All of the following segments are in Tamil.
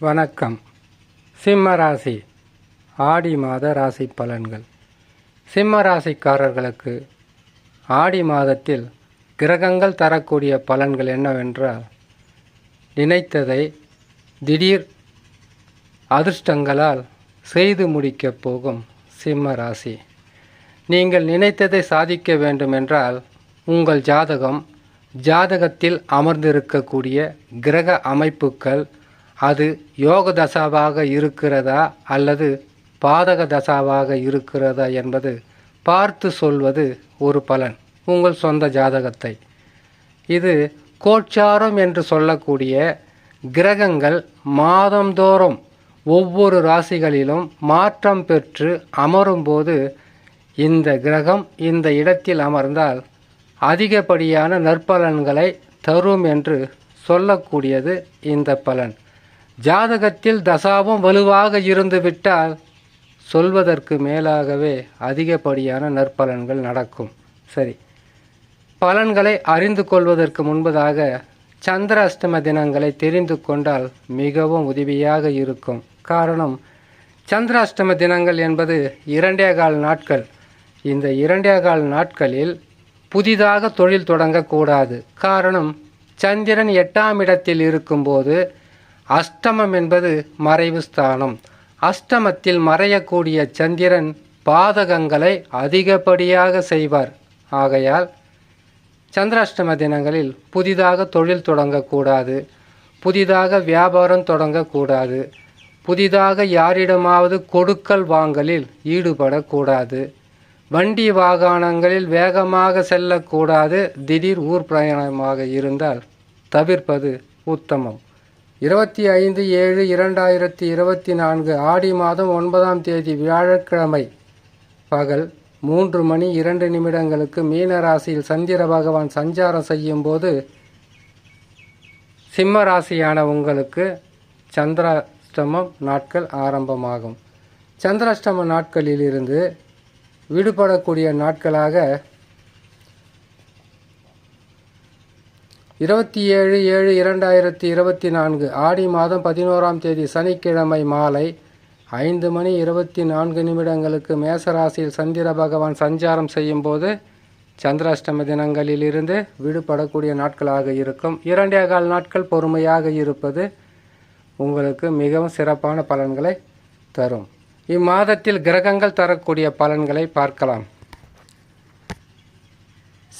வணக்கம். சிம்ம ராசி. ஆடி மாத ராசி பலன்கள். சிம்ம ராசிக்காரர்களுக்கு ஆடி மாதத்தில் கிரகங்கள் தரக்கூடிய பலன்கள் என்னவென்றால் நினைத்ததை திடீர் அதிர்ஷ்டங்களால் செய்து முடிக்கப் போகும் சிம்ம ராசி. நீங்கள் நினைத்ததை சாதிக்க வேண்டுமென்றால் உங்கள் ஜாதகம் ஜாதகத்தில் அமர்ந்திருக்கக்கூடிய கிரக அமைப்புகள் அது யோக தசாவாக இருக்கிறதா அல்லது பாதக தசாவாக இருக்கிறதா என்பது பார்த்து சொல்வது ஒரு பலன். உங்கள் சொந்த ஜாதகத்தை. இது கோச்சாரம் என்று சொல்லக்கூடிய கிரகங்கள் மாதந்தோறும் ஒவ்வொரு ராசிகளிலும் மாற்றம் பெற்று அமரும்போது இந்த கிரகம் இந்த இடத்தில் அமர்ந்தால் அதிகப்படியான நற்பலன்களை தரும் என்று சொல்லக்கூடியது இந்த பலன். ஜாதகத்தில் தசாவும் வலுவாக இருந்துவிட்டால் சொல்வதற்கு மேலாகவே அதிகப்படியான நற்பலன்கள் நடக்கும். சரி. பலன்களை அறிந்து கொள்வதற்கு முன்பதாக சந்திர அஷ்டம தினங்களை தெரிந்து கொண்டால் மிகவும் உதவியாக இருக்கும். காரணம் சந்திராஷ்டம தினங்கள் என்பது இரண்டே கால் நாட்கள். இந்த இரண்டே கால் நாட்களில் புதிதாக தொழில் தொடங்கக்கூடாது. காரணம் சந்திரன் எட்டாம் இடத்தில் இருக்கும்போது அஷ்டமம் என்பது மறைவு ஸ்தானம். அஷ்டமத்தில் மறையக்கூடிய சந்திரன் பாதகங்களை அதிகப்படியாக செய்வார். ஆகையால் சந்திராஷ்டம தினங்களில் புதிதாக தொழில் தொடங்கக்கூடாது. புதிதாக வியாபாரம் தொடங்கக்கூடாது. புதிதாக யாரிடமாவது கொடுக்கல் வாங்கலில் ஈடுபடக்கூடாது. வண்டி வாகனங்களில் வேகமாக செல்லக்கூடாது. திடீர் ஊர் பிரயாணமாக இருந்தால் தவிர்ப்பது உத்தமம். இருபத்தி ஐந்து ஏழு இரண்டாயிரத்தி இருபத்தி நான்கு ஆடி மாதம் ஒன்பதாம் தேதி வியாழக்கிழமை பகல் மூன்று மணி இரண்டு நிமிடங்களுக்கு மீன ராசியில் சந்திர பகவான் சஞ்சாரம் செய்யும்போது சிம்ம ராசியான உங்களுக்கு சந்திராஷ்டமம் நாட்கள் ஆரம்பமாகும். சந்திராஷ்டம நாட்களிலிருந்து விடுபடக்கூடிய நாட்களாக இருபத்தி ஏழு ஏழு இரண்டாயிரத்தி இருபத்தி நான்கு ஆடி மாதம் பதினோராம் தேதி சனிக்கிழமை மாலை ஐந்து மணி இருபத்தி நான்கு நிமிடங்களுக்கு மேசராசியில் சந்திர பகவான் சஞ்சாரம் செய்யும்போது சந்திராஷ்டம தினங்களிலிருந்து விடுபடக்கூடிய நாட்களாக இருக்கும். இரண்டே கால் நாட்கள் பொறுமையாக இருப்பது உங்களுக்கு மிகவும் சிறப்பான பலன்களை தரும். இம்மாதத்தில் கிரகங்கள் தரக்கூடிய பலன்களை பார்க்கலாம்.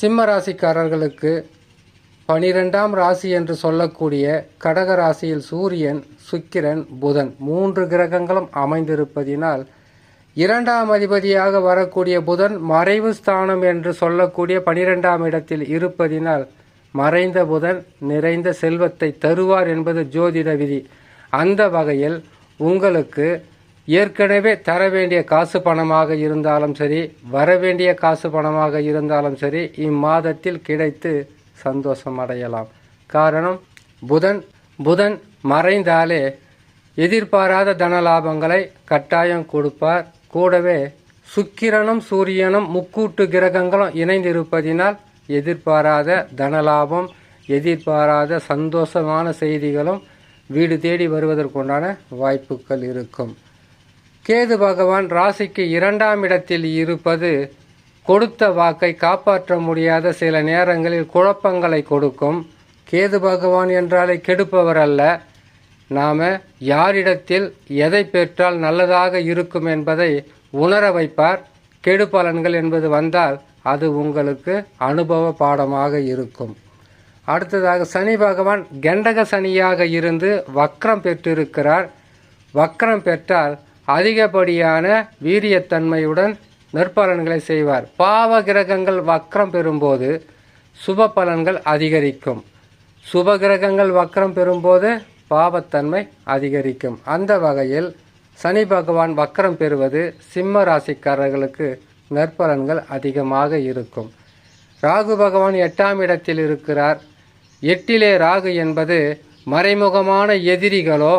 சிம்ம ராசிக்காரர்களுக்கு பனிரெண்டாம் ராசி என்று சொல்லக்கூடிய கடக ராசியில் சூரியன் சுக்கிரன் புதன் மூன்று கிரகங்களும் அமைந்திருப்பதினால் இரண்டாம் அதிபதியாக வரக்கூடிய புதன் மறைவு ஸ்தானம் என்று சொல்லக்கூடிய பனிரெண்டாம் இடத்தில் இருப்பதினால் மறைந்த புதன் நிறைந்த செல்வத்தை தருவார் என்பது ஜோதிட விதி. அந்த வகையில் உங்களுக்கு ஏற்கனவே தர வேண்டிய காசு பணமாக இருந்தாலும் சரி வர வேண்டிய காசு பணமாக இருந்தாலும் சரி இம்மாதத்தில் கிடைத்து சந்தோஷம் அடையலாம் காரணம் புதன் புதன் மறைந்தாலே எதிர்பாராத தனலாபங்களை கட்டாயம் கொடுப்பார். கூடவே சுக்கிரனும் சூரியனும் முக்கூட்டு கிரகங்களும் இணைந்திருப்பதினால் எதிர்பாராத தனலாபம் எதிர்பாராத சந்தோஷமான செய்திகளும் வீடு தேடி வருவதற்குண்டான வாய்ப்புகள் இருக்கும். கேது பகவான் ராசிக்கு இரண்டாம் இடத்தில் இருப்பது கொடுத்த வாக்கை காப்பாற்ற முடியாத சில நேரங்களில் குழப்பங்களை கொடுக்கும். கேது பகவான் என்றாலே கெடுப்பவர் அல்ல. நாம் யாரிடத்தில் எதை பெற்றால் நல்லதாக இருக்கும் என்பதை உணர வைப்பார். கெடு பலன்கள் என்பது வந்தால் அது உங்களுக்கு அனுபவ பாடமாக இருக்கும். அடுத்ததாக சனி பகவான் கண்டக சனியாக இருந்து வக்ரம் பெற்றிருக்கிறார். வக்ரம் பெற்றால் அதிகப்படியான வீரியத்தன்மையுடன் நற்பலன்களை செய்வார். பாவ கிரகங்கள் வக்ரம் பெறும்போது சுப பலன்கள் அதிகரிக்கும். சுப கிரகங்கள் வக்ரம் பெறும்போது பாவத்தன்மை அதிகரிக்கும். அந்த வகையில் சனி பகவான் வக்ரம் பெறுவது சிம்ம ராசிக்காரர்களுக்கு நற்பலன்கள் அதிகமாக இருக்கும். ராகு பகவான் எட்டாம் இடத்தில் இருக்கிறார். எட்டிலே ராகு என்பது மறைமுகமான எதிரிகளோ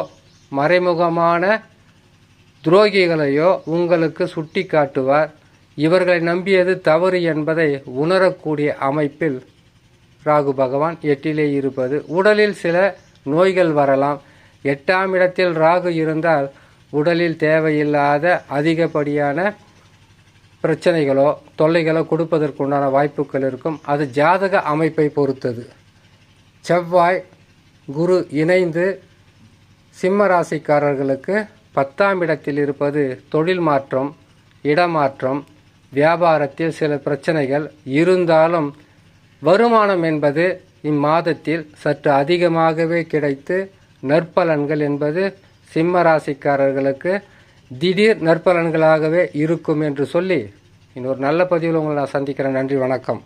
மறைமுகமான துரோகிகளையோ உங்களுக்கு சுட்டி காட்டுவார் இவர்களை நம்பியது தவறு என்பதை உணரக்கூடிய அமைப்பில் ராகு பகவான் எட்டிலே இருப்பது. உடலில் சில நோய்கள் வரலாம். எட்டாம் இடத்தில் ராகு இருந்தால் உடலில் தேவையில்லாத அதிகப்படியான பிரச்சனைகளோ தொல்லைகளோ கொடுப்பதற்குண்டான வாய்ப்புகள் இருக்கும். அது ஜாதக அமைப்பை பொறுத்தது. செவ்வாய் குரு இணைந்து சிம்ம ராசிக்காரர்களுக்கு பத்தாம் இடத்தில் இருப்பது தொழில் மாற்றம் இடமாற்றம் வியாபாரத்தில் சில பிரச்சனைகள். இருந்தாலும் வருமானம் என்பது இம்மாதத்தில் சற்று அதிகமாகவே கிடைத்து நற்பலன்கள் என்பது சிம்ம ராசிக்காரர்களுக்கு திடீர் நற்பலன்களாகவே இருக்கும் என்று சொல்லி இன்னொரு நல்ல பதிவில் உங்களை நான் சந்திக்கிறேன். நன்றி வணக்கம்.